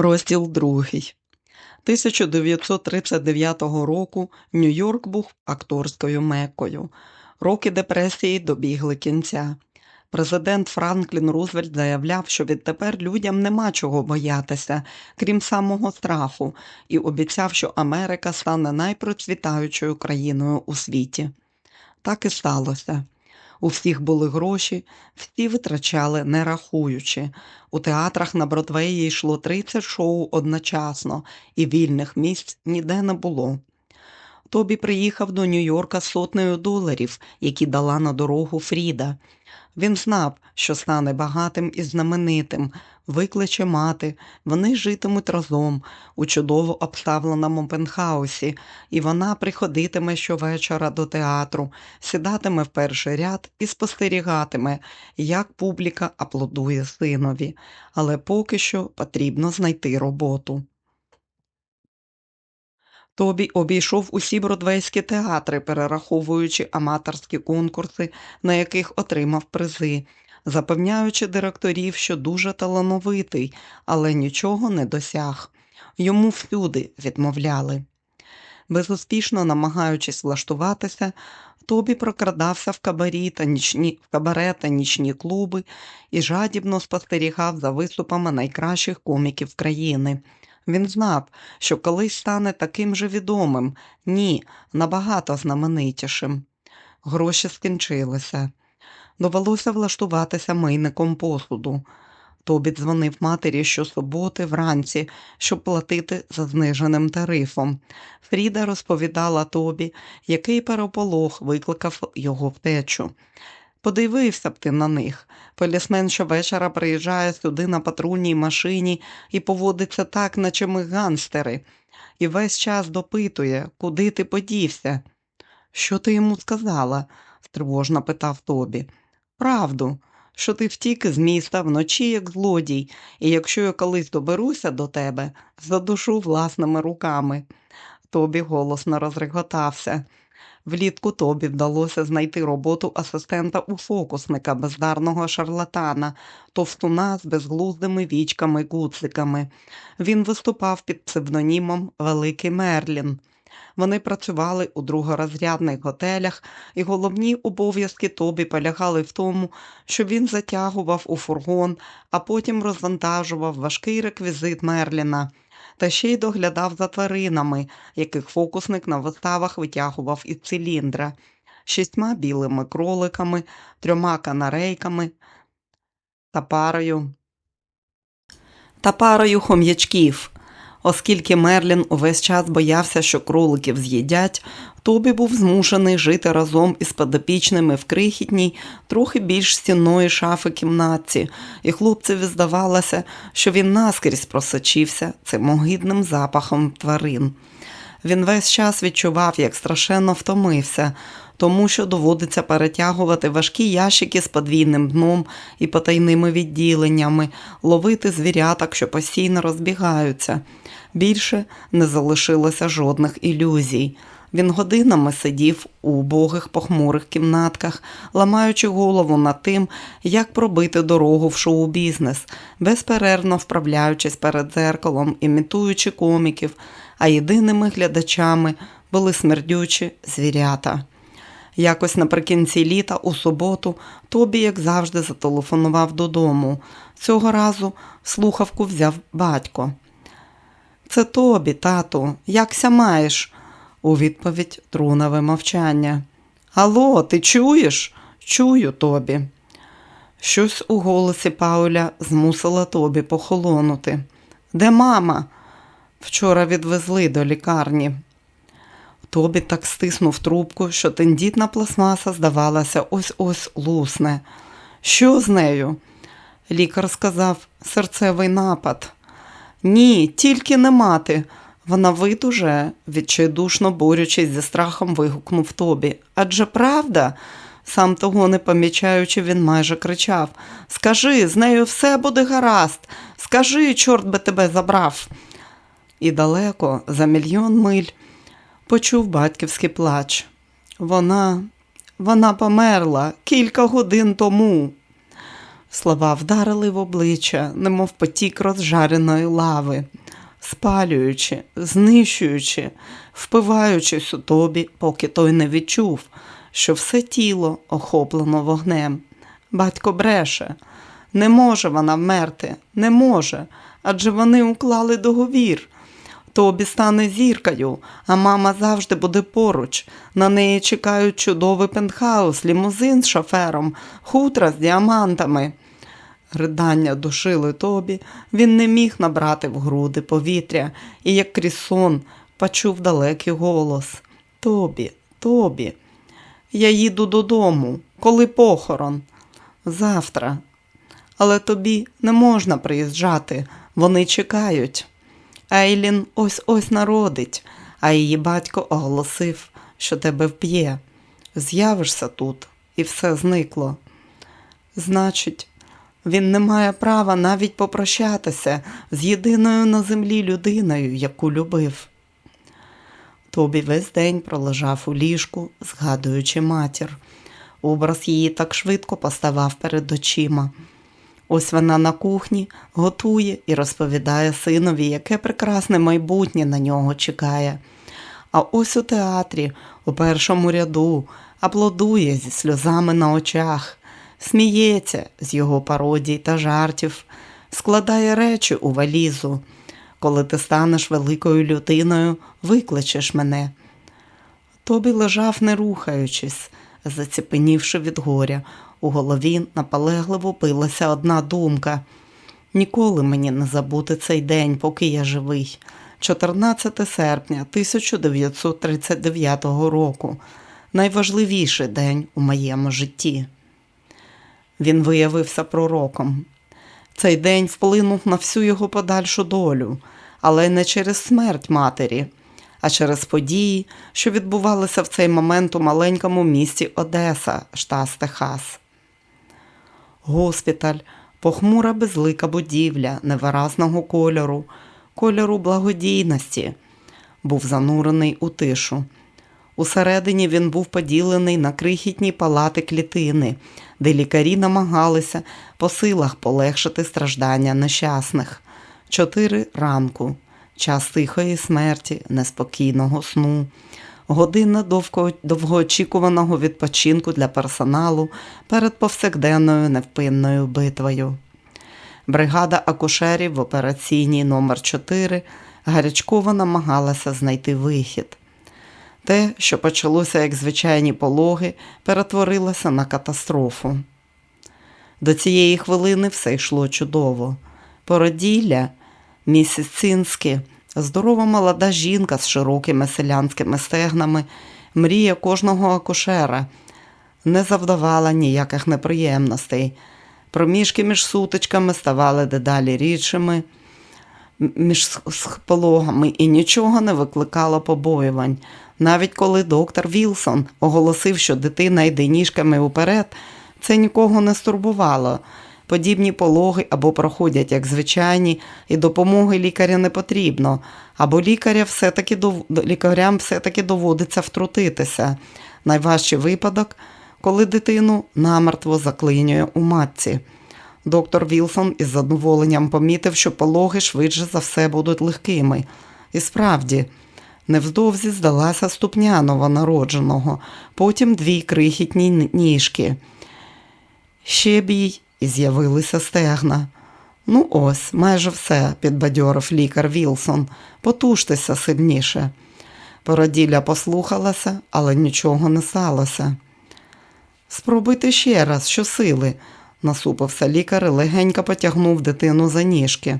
Розділ другий. 1939 року Нью-Йорк був акторською мекою. Роки депресії добігли кінця. Президент Франклін Рузвельт заявляв, що відтепер людям нема чого боятися, крім самого страху, і обіцяв, що Америка стане найпроцвітаючою країною у світі. Так і сталося. У всіх були гроші, всі витрачали не рахуючи. У театрах на Бродвеї йшло 30 шоу одночасно, і вільних місць ніде не було. Тобі приїхав до Нью-Йорка сотнею доларів, які дала на дорогу Фріда. Він знав, що стане багатим і знаменитим, викличе мати, вони житимуть разом у чудово обставленому пентхаусі, і вона приходитиме щовечора до театру, сідатиме в перший ряд і спостерігатиме, як публіка аплодує синові, але поки що потрібно знайти роботу. Тобі обійшов усі бродвейські театри, перераховуючи аматорські конкурси, на яких отримав призи, запевняючи директорів, що дуже талановитий, але нічого не досяг. Йому всюди відмовляли. Безуспішно намагаючись влаштуватися, Тобі прокрадався в кабарі та нічні, в кабаре та нічні клуби і жадібно спостерігав за виступами найкращих коміків країни. Він знав, що колись стане таким же відомим, ні, набагато знаменитішим. Гроші скінчилися. Довелося влаштуватися мийником посуду. Тобі дзвонив матері щосуботи вранці, щоб платити за зниженим тарифом. Фріда розповідала Тобі, який переполох викликав його втечу. Подивився б ти на них. Полісмен щовечора приїжджає сюди на патрульній машині і поводиться так, наче ми ганстери, і весь час допитує, куди ти подівся. Що ти йому сказала? стривожно питав Тобі. Правду, що ти втік із міста вночі, як злодій, і якщо я колись доберуся до тебе, задушу власними руками. Тобі голосно розреготався. Влітку тобі вдалося знайти роботу асистента у фокусника, бездарного шарлатана, товстуна з безглуздими вічками гуциками. Він виступав під псевдонімом Великий Мерлін. Вони працювали у другорозрядних готелях, і головні обов'язки Тобі полягали в тому, що він затягував у фургон, а потім розвантажував важкий реквізит Мерліна та ще й доглядав за тваринами, яких фокусник на виставах витягував із циліндра, шістьма білими кроликами, трьома канарейками та парою та парою хом'ячків. Оскільки Мерлін увесь час боявся, що кроликів з'їдять, Тобі був змушений жити разом із подопічними в крихітній, трохи більш стінної шафи кімнатці, і хлопцеві здавалося, що він наскрізь просочився цим огидним запахом тварин. Він весь час відчував, як страшенно втомився, тому що доводиться перетягувати важкі ящики з подвійним дном і потайними відділеннями, ловити звіряток, що постійно розбігаються. Більше не залишилося жодних ілюзій. Він годинами сидів у убогих похмурих кімнатках, ламаючи голову над тим, як пробити дорогу в шоу-бізнес, безперервно вправляючись перед дзеркалом, імітуючи коміків, а єдиними глядачами були смердючі звірята. Якось наприкінці літа у суботу Тобі, як завжди, зателефонував додому. Цього разу слухавку взяв батько. Це тобі, тату, якся маєш? У відповідь трунаве мовчання. Алло, ти чуєш? Чую тобі. Щось у голосі Пауля змусило тобі похолонути. Де мама? Вчора відвезли до лікарні. Тобі так стиснув трубку, що тендітна пластмаса, здавалася, ось ось лусне. Що з нею? Лікар сказав серцевий напад. Ні, тільки не мати. Вона видуже, відчайдушно борючись зі страхом, вигукнув Тобі. Адже правда? Сам того не помічаючи, він майже кричав Скажи, з нею все буде гаразд. Скажи, чорт би тебе забрав. І далеко, за мільйон миль, почув батьківський плач. Вона, вона померла кілька годин тому. Слова вдарили в обличчя, немов потік розжареної лави, спалюючи, знищуючи, впиваючись у тобі, поки той не відчув, що все тіло охоплено вогнем. Батько бреше, не може вона вмерти, не може, адже вони уклали договір. Тобі стане зіркою, а мама завжди буде поруч. На неї чекають чудовий пентхаус, лімузин з шофером, хутра з діамантами. Ридання душили тобі, він не міг набрати в груди повітря і, як крізь сон, почув далекий голос. Тобі, тобі, я їду додому, коли похорон. Завтра. Але тобі не можна приїжджати, вони чекають. Ейлін ось ось народить, а її батько оголосив, що тебе вб'є. З'явишся тут, і все зникло. Значить, він не має права навіть попрощатися з єдиною на землі людиною, яку любив. Тобі весь день пролежав у ліжку, згадуючи матір. Образ її так швидко поставав перед очима. Ось вона на кухні готує і розповідає синові, яке прекрасне майбутнє на нього чекає. А ось у театрі, у першому ряду, аплодує зі сльозами на очах, сміється з його пародій та жартів, складає речі у валізу. Коли ти станеш великою людиною, викличеш мене. Тобі лежав, не рухаючись, заціпенівши від горя. У голові наполегливо билася одна думка. Ніколи мені не забути цей день, поки я живий. 14 серпня 1939 року. Найважливіший день у моєму житті. Він виявився пророком. Цей день вплинув на всю його подальшу долю, але не через смерть матері, а через події, що відбувалися в цей момент у маленькому місті Одеса, штат Техас. Госпіталь, похмура безлика будівля невиразного кольору, кольору благодійності, був занурений у тишу. Усередині він був поділений на крихітні палати клітини, де лікарі намагалися по силах полегшити страждання нещасних. Чотири ранку, час тихої смерті, неспокійного сну, година довго, довгоочікуваного відпочинку для персоналу перед повсякденною невпинною битвою. Бригада акушерів в операційній номер 4 гарячково намагалася знайти вихід. Те, що почалося як звичайні пологи, перетворилося на катастрофу. До цієї хвилини все йшло чудово. Породілля, місіс Цинські, здорова молода жінка з широкими селянськими стегнами, мрія кожного акушера, не завдавала ніяких неприємностей. Проміжки між сутичками ставали дедалі рідшими між пологами і нічого не викликало побоювань. Навіть коли доктор Вілсон оголосив, що дитина йде ніжками уперед, це нікого не стурбувало. Подібні пологи або проходять як звичайні, і допомоги лікаря не потрібно, або лікаря все-таки дов... лікарям все-таки доводиться втрутитися. Найважчий випадок, коли дитину намертво заклинює у матці. Доктор Вілсон із задоволенням помітив, що пологи швидше за все будуть легкими. І справді, невздовзі здалася ступня новонародженого, потім дві крихітні ніжки. Ще бій і з'явилися стегна. Ну, ось, майже все, підбадьорив лікар Вілсон. Потуштеся сильніше. Породілля послухалася, але нічого не сталося. Спробуйте ще раз, що сили, насупився лікар і легенько потягнув дитину за ніжки.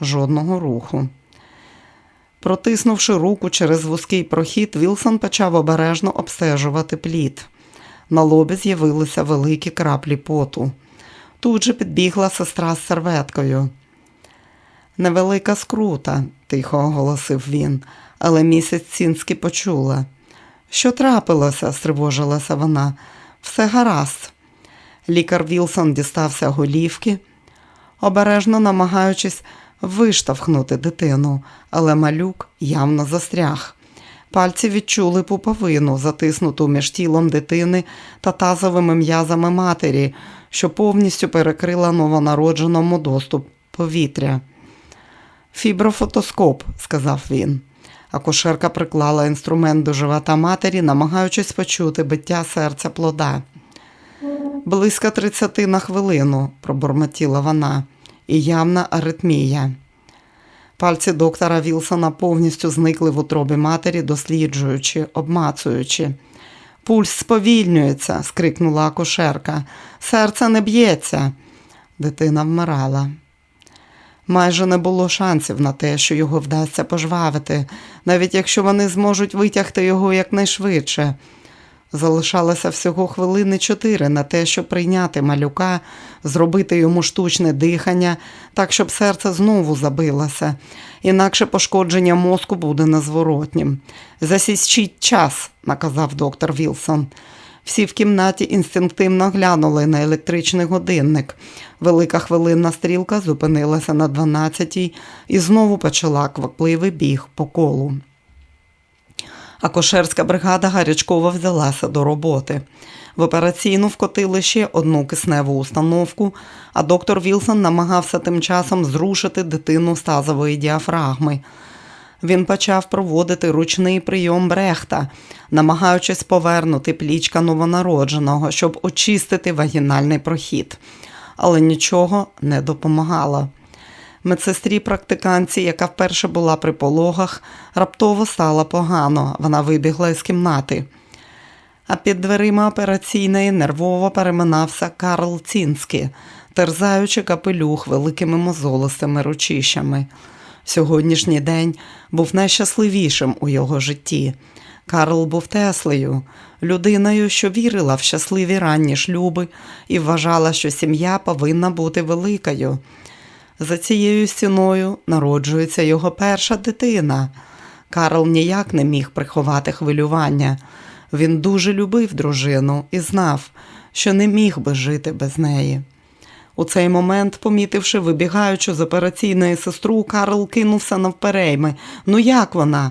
Жодного руху. Протиснувши руку через вузький прохід, Вілсон почав обережно обстежувати плід. На лобі з'явилися великі краплі поту. Тут же підбігла сестра з серветкою. Невелика скрута, тихо оголосив він, але місяць Цінські почула. Що трапилося? стривожилася вона. Все гаразд. Лікар Вілсон дістався голівки, обережно намагаючись виштовхнути дитину, але малюк явно застряг. Пальці відчули пуповину, затиснуту між тілом дитини та тазовими м'язами матері, що повністю перекрила новонародженому доступ повітря. Фіброфотоскоп, сказав він. Акушерка приклала інструмент до живота матері, намагаючись почути биття серця плода. Близько тридцяти на хвилину, пробормотіла вона, і явна аритмія. Пальці доктора Вілсона повністю зникли в утробі матері, досліджуючи, обмацуючи. Пульс сповільнюється, скрикнула акушерка. Серце не б'ється. Дитина вмирала. Майже не було шансів на те, що його вдасться пожвавити, навіть якщо вони зможуть витягти його якнайшвидше. Залишалося всього хвилини чотири на те, щоб прийняти малюка, зробити йому штучне дихання, так, щоб серце знову забилося, інакше пошкодження мозку буде незворотнім. Засічіть час, наказав доктор Вілсон. Всі в кімнаті інстинктивно глянули на електричний годинник. Велика хвилинна стрілка зупинилася на 12-й і знову почала квапливий біг по колу. Акушерська бригада гарячково взялася до роботи. В операційну вкотили ще одну кисневу установку, а доктор Вілсон намагався тим часом зрушити дитину з тазової діафрагми. Він почав проводити ручний прийом брехта, намагаючись повернути плічка новонародженого, щоб очистити вагінальний прохід. Але нічого не допомагало. Медсестрі практиканці, яка вперше була при пологах, раптово стало погано. Вона вибігла із кімнати. А під дверима операційної нервово переминався Карл Цінський, терзаючи капелюх великими мозолистими ручищами. Сьогоднішній день був найщасливішим у його житті. Карл був Теслею, людиною, що вірила в щасливі ранні шлюби і вважала, що сім'я повинна бути великою. За цією стіною народжується його перша дитина. Карл ніяк не міг приховати хвилювання. Він дуже любив дружину і знав, що не міг би жити без неї. У цей момент, помітивши вибігаючу з операційної сестру, Карл кинувся навперейми. Ну як вона?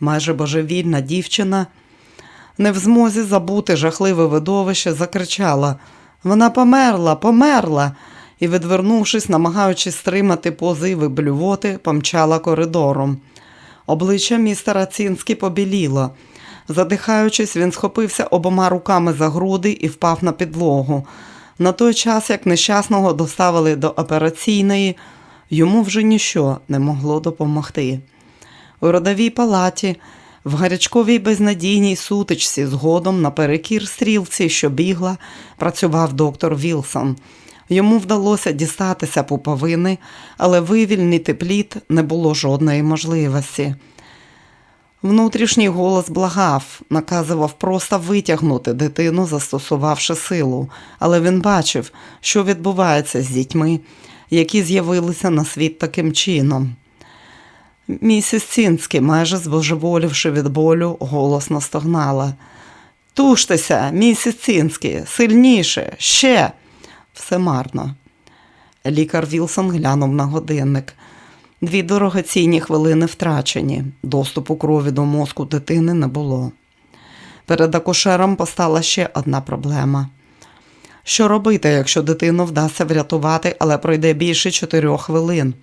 Майже божевільна дівчина, не в змозі забути жахливе видовище, закричала Вона померла, померла і, відвернувшись, намагаючись стримати позиви блювоти, помчала коридором. Обличчя містера Цінські побіліло. Задихаючись, він схопився обома руками за груди і впав на підлогу. На той час, як нещасного доставили до операційної, йому вже ніщо не могло допомогти. У родовій палаті, в гарячковій безнадійній сутичці, згодом наперекір стрілці, що бігла, працював доктор Вілсон. Йому вдалося дістатися пуповини, але вивільнити плід не було жодної можливості. Внутрішній голос благав, наказував просто витягнути дитину, застосувавши силу, але він бачив, що відбувається з дітьми, які з'явилися на світ таким чином. Місіс Цінський, майже збожеволівши від болю, голосно стогнала. Туштеся, місіс Цінський, сильніше, ще. Все марно. Лікар Вілсон глянув на годинник. Дві дорогоцінні хвилини втрачені. Доступу крові до мозку дитини не було. Перед акушером постала ще одна проблема. Що робити, якщо дитину вдасться врятувати, але пройде більше чотирьох хвилин?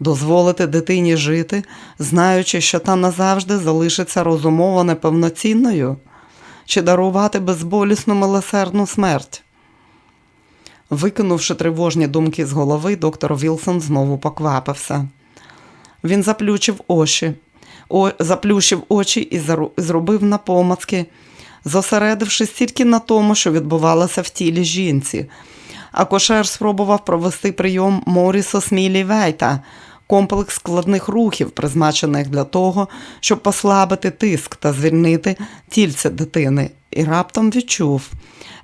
Дозволити дитині жити, знаючи, що та назавжди залишиться розумово неповноцінною, чи дарувати безболісну милосердну смерть? Викинувши тривожні думки з голови, доктор Вілсон знову поквапився. Він заплющив очі, о, заплющив очі і зробив напомацки, зосередившись тільки на тому, що відбувалося в тілі жінці. А кошер спробував провести прийом Моріса Смілі Вейта, комплекс складних рухів, призначених для того, щоб послабити тиск та звільнити тільце дитини, і раптом відчув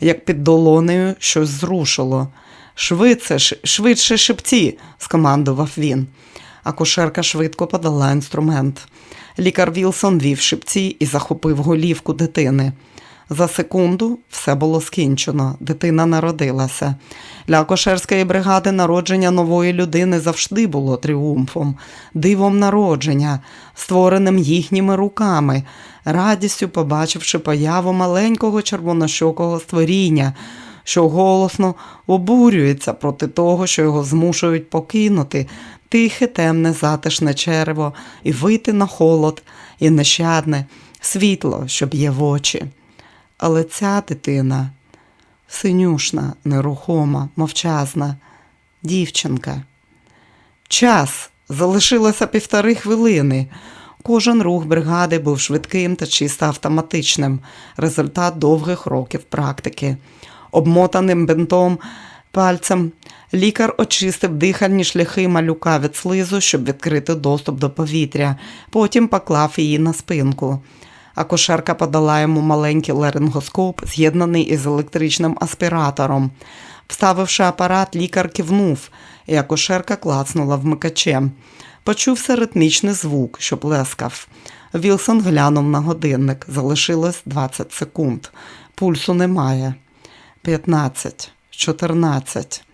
як під долонею щось зрушило. Швидше, швидше шепці, скомандував він. Акушерка швидко подала інструмент. Лікар Вілсон вів шипці і захопив голівку дитини. За секунду все було скінчено, дитина народилася. Для акушерської бригади народження нової людини завжди було тріумфом, дивом народження, створеним їхніми руками, радістю побачивши появу маленького червонощокого створіння, що голосно обурюється проти того, що його змушують покинути тихе, темне, затишне черево і вийти на холод і нещадне світло, що б'є в очі. Але ця дитина синюшна, нерухома, мовчазна, дівчинка. Час залишилося півтори хвилини. Кожен рух бригади був швидким та чисто автоматичним, результат довгих років практики. Обмотаним бинтом пальцем лікар очистив дихальні шляхи малюка від слизу, щоб відкрити доступ до повітря, потім поклав її на спинку. Акушерка подала йому маленький ларингоскоп, з'єднаний із електричним аспіратором. Вставивши апарат, лікар кивнув, і акушерка клацнула вмикачем. Почувся ритмічний звук, що плескав. Вілсон глянув на годинник. Залишилось 20 секунд. Пульсу немає. 15, 14.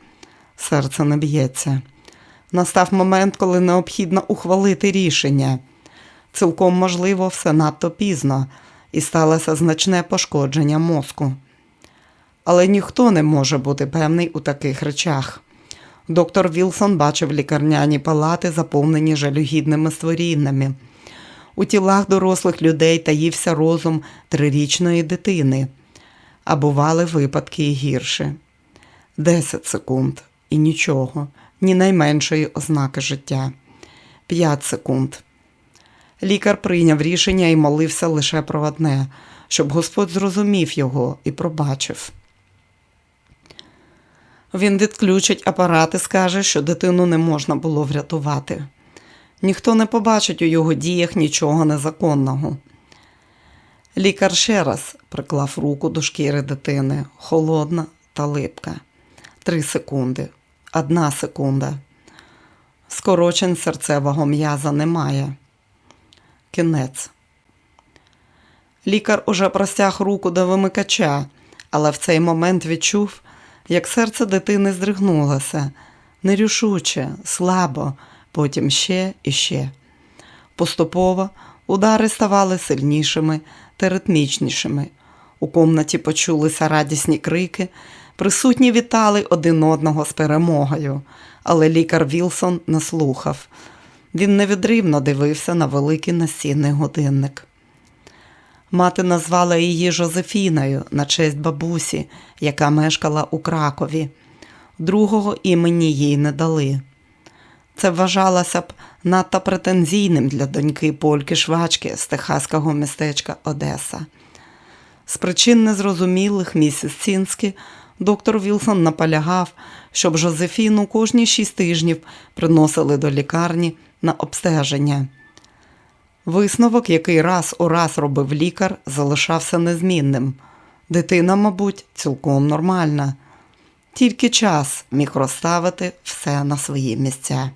Серце не б'ється. Настав момент, коли необхідно ухвалити рішення. Цілком можливо, все надто пізно, і сталося значне пошкодження мозку. Але ніхто не може бути певний у таких речах. Доктор Вілсон бачив лікарняні палати, заповнені жалюгідними створіннями. У тілах дорослих людей таївся розум трирічної дитини, а бували випадки і гірше. Десять секунд і нічого, ні найменшої ознаки життя. П'ять секунд. Лікар прийняв рішення і молився лише про одне, щоб Господь зрозумів його і пробачив. Він відключить апарат і скаже, що дитину не можна було врятувати. Ніхто не побачить у його діях нічого незаконного. Лікар ще раз приклав руку до шкіри дитини, холодна та липка. Три секунди, одна секунда. Скорочень серцевого м'яза немає. Кінець. Лікар уже простяг руку до вимикача, але в цей момент відчув, як серце дитини здригнулося, нерішуче, слабо, потім ще і ще. Поступово удари ставали сильнішими та ритмічнішими. У комнаті почулися радісні крики, присутні вітали один одного з перемогою, але лікар Вілсон не слухав. Він невідривно дивився на великий настінний годинник. Мати назвала її Жозефіною на честь бабусі, яка мешкала у Кракові. Другого імені їй не дали. Це вважалося б надто претензійним для доньки польки швачки з техаського містечка Одеса. З причин незрозумілих місіс Цінські доктор Вілсон наполягав, щоб Жозефіну кожні шість тижнів приносили до лікарні на обстеження. Висновок, який раз у раз робив лікар, залишався незмінним. Дитина, мабуть, цілком нормальна. Тільки час міг розставити все на свої місця.